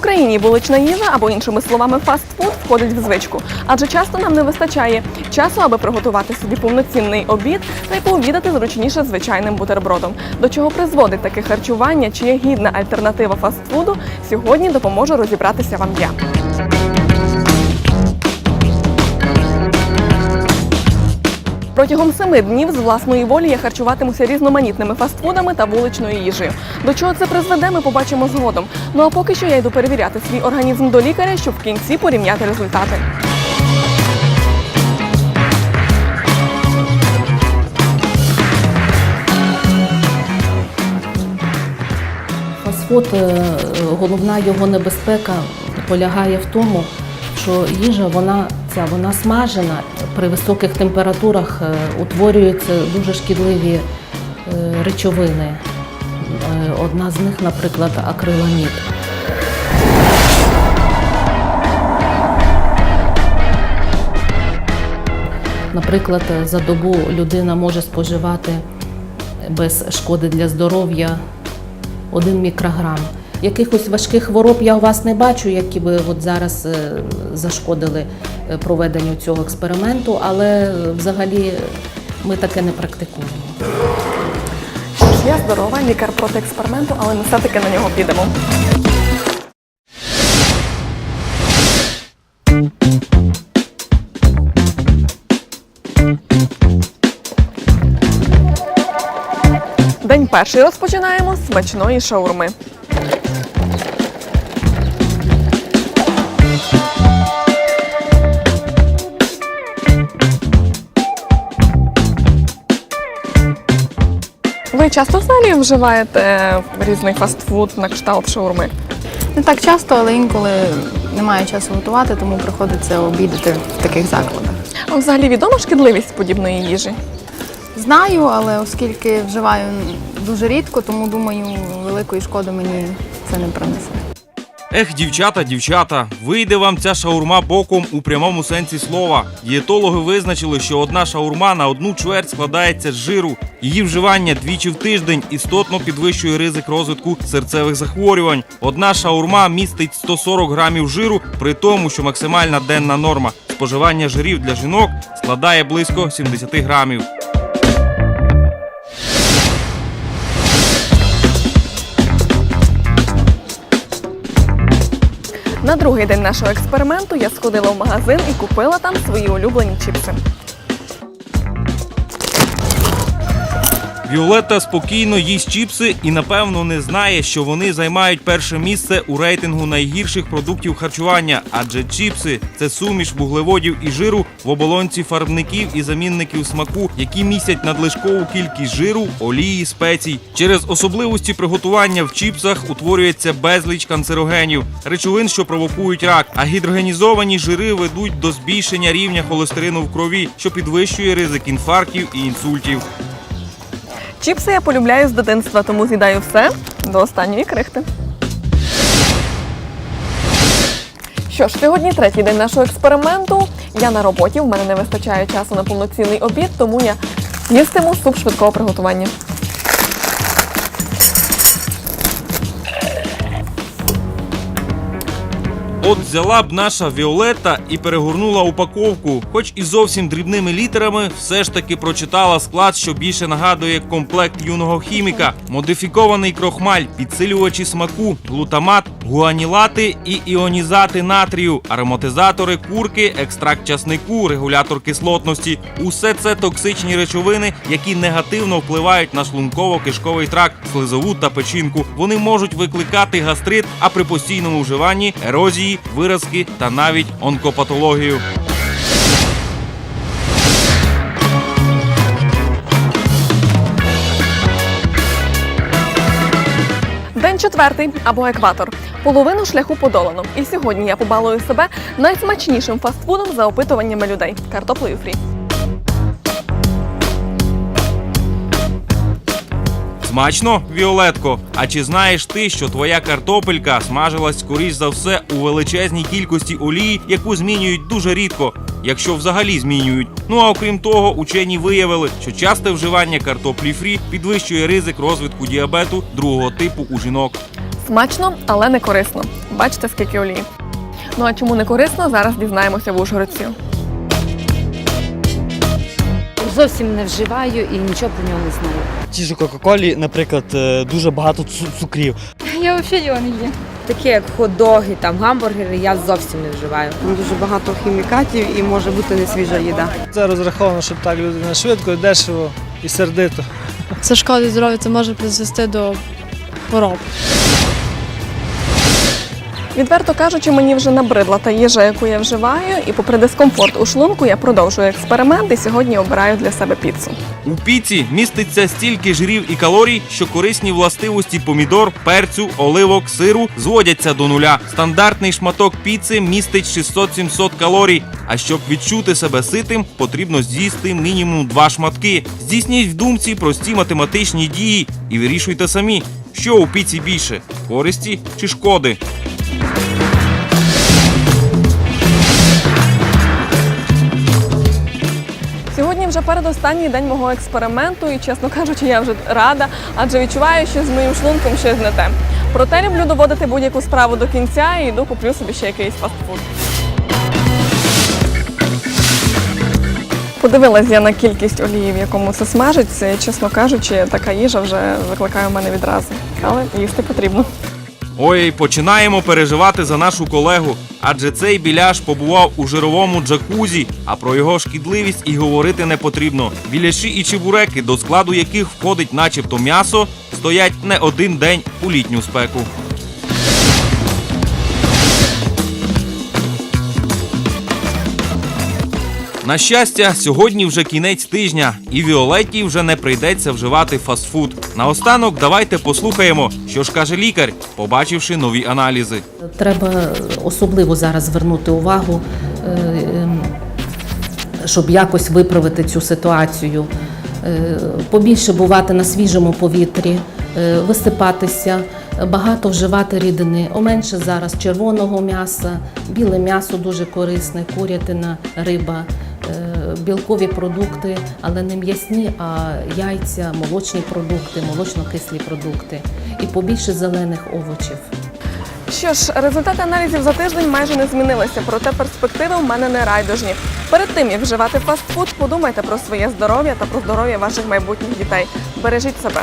Україні вулична їжа або іншими словами фастфуд входить в звичку, адже часто нам не вистачає часу, аби приготувати собі повноцінний обід та й пообідати зручніше звичайним бутербродом. До чого призводить таке харчування, чи є гідна альтернатива фастфуду, сьогодні допоможу розібратися вам я. Протягом семи днів з власної волі я харчуватимуся різноманітними фастфудами та вуличною їжею. До чого це призведе, ми побачимо згодом. Ну а поки що я йду перевіряти свій організм до лікаря, щоб в кінці порівняти результати. Фастфуд, е, головна його небезпека полягає в тому, що їжа вона ця вона смажена при високих температурах е, утворюються дуже шкідливі е, речовини. Е, Одна з них, наприклад, акриламід. Наприклад, за добу людина може споживати без шкоди для здоров'я 1 мікрограм. Якихось важких хвороб я у вас не бачу, які би от зараз зашкодили проведенню цього експерименту, але е, взагалі ми таке не практикуємо. Я здорова, лікар проти експерименту, але ми все-таки на нього підемо. День перший розпочинаємо з смачної шаурми. Ви часто взагалі вживаєте різний фастфуд на кшталт шаурми? Не так часто, але інколи немає часу готувати, тому приходиться обідати в таких закладах. А взагалі відома шкідливість подібної їжі? Знаю, але оскільки вживаю дуже рідко, тому думаю, великої шкоди мені це не принесе. Ех, дівчата, дівчата, вийде вам ця шаурма боком у прямому сенсі слова. Дієтологи визначили, що одна шаурма на одну чверть складається з жиру. Її вживання двічі в тиждень істотно підвищує ризик розвитку серцевих захворювань. Одна шаурма містить 140 грамів жиру, при тому, що максимальна денна норма споживання жирів для жінок складає близько 70 грамів. На другий день нашого експерименту я сходила в магазин і купила там свої улюблені чіпси. Віолетта спокійно їсть чіпси і напевно не знає, що вони займають перше місце у рейтингу найгірших продуктів харчування, адже чіпси це суміш вуглеводів і жиру в оболонці фарбників і замінників смаку, які містять надлишкову кількість жиру, олії, спецій. Через особливості приготування в чіпсах утворюється безліч канцерогенів, речовин, що провокують рак. А гідрогенізовані жири ведуть до збільшення рівня холестерину в крові, що підвищує ризик інфарктів і інсультів. Чіпси я полюбляю з дитинства, тому з'їдаю все до останньої крихти. Що ж, сьогодні третій день нашого експерименту. Я на роботі, в мене не вистачає часу на повноцінний обід, тому я їстиму суп швидкого приготування. От взяла б наша Віолетта і перегорнула упаковку, хоч і зовсім дрібними літерами, все ж таки прочитала склад, що більше нагадує комплект юного хіміка: модифікований крохмаль, підсилювачі смаку, глутамат, гуанілати і іонізати натрію, ароматизатори курки, екстракт часнику, регулятор кислотності. Усе це токсичні речовини, які негативно впливають на шлунково-кишковий тракт, слизову та печінку. Вони можуть викликати гастрит, а при постійному вживанні ерозії, виразки та навіть онкопатологію. День четвертий або екватор. Половину шляху подолано. І сьогодні я побалую себе найсмачнішим фастфудом за опитуваннями людей картоплею фрі. Смачно, Віолетко. А чи знаєш ти, що твоя картопелька смажилась скоріш за все у величезній кількості олії, яку змінюють дуже рідко, якщо взагалі змінюють? Ну а окрім того, учені виявили, що часте вживання картоплі фрі підвищує ризик розвитку діабету другого типу у жінок. Смачно, але не корисно. Бачите, скільки олії. Ну а чому не корисно, зараз дізнаємося в Ужгородців. Зовсім не вживаю і нічого про нього не знаю. Ті ж Кока-Колі, наприклад, е, дуже багато цукрів. Я взагалі його не їм. Такі як хот-доги, там гамбургери, я зовсім не вживаю. Дуже багато хімікатів і може бути не свіжа їда. Це розраховано, щоб так людина швидко, дешево і сердито. Це шкодить здоров'ю, це може призвести до хвороб. Відверто кажучи, мені вже набридла та їжа, яку я вживаю, і попри дискомфорт у шлунку, я продовжую експеримент і сьогодні обираю для себе піцу. У піці міститься стільки жирів і калорій, що корисні властивості помідор, перцю, оливок, сиру зводяться до нуля. Стандартний шматок піци містить 600-700 калорій. А щоб відчути себе ситим, потрібно з'їсти мінімум два шматки. Здійсніть в думці прості математичні дії і вирішуйте самі, що у піці більше користі чи шкоди. Вже передостанній день мого експерименту, і чесно кажучи, я вже рада, адже відчуваю, що з моїм шлунком щось не те. Проте люблю доводити будь-яку справу до кінця і йду куплю собі ще якийсь фастфуд. Подивилась я на кількість олії, в якому це смажиться, чесно кажучи, така їжа вже викликає в мене відразу. Але їсти потрібно. Ой, починаємо переживати за нашу колегу, адже цей біляш побував у жировому джакузі, а про його шкідливість і говорити не потрібно. Біляші і чебуреки, до складу яких входить начебто м'ясо, стоять не один день у літню спеку. На щастя, сьогодні вже кінець тижня, і Віолетті вже не прийдеться вживати фастфуд. Наостанок давайте послухаємо, що ж каже лікар, побачивши нові аналізи. Треба особливо зараз звернути увагу, е, ем, щоб якось виправити цю ситуацію. Е, Побільше бувати на свіжому повітрі, е, висипатися, багато вживати рідини, оменше зараз червоного м'яса, біле м'ясо дуже корисне, курятина, риба, білкові продукти, але не м'ясні, а яйця, молочні продукти, молочно-кислі продукти і побільше зелених овочів. Що ж, результати аналізів за тиждень майже не змінилися, проте перспективи в мене не райдужні. Перед тим як вживати фастфуд, подумайте про своє здоров'я та про здоров'я ваших майбутніх дітей. Бережіть себе.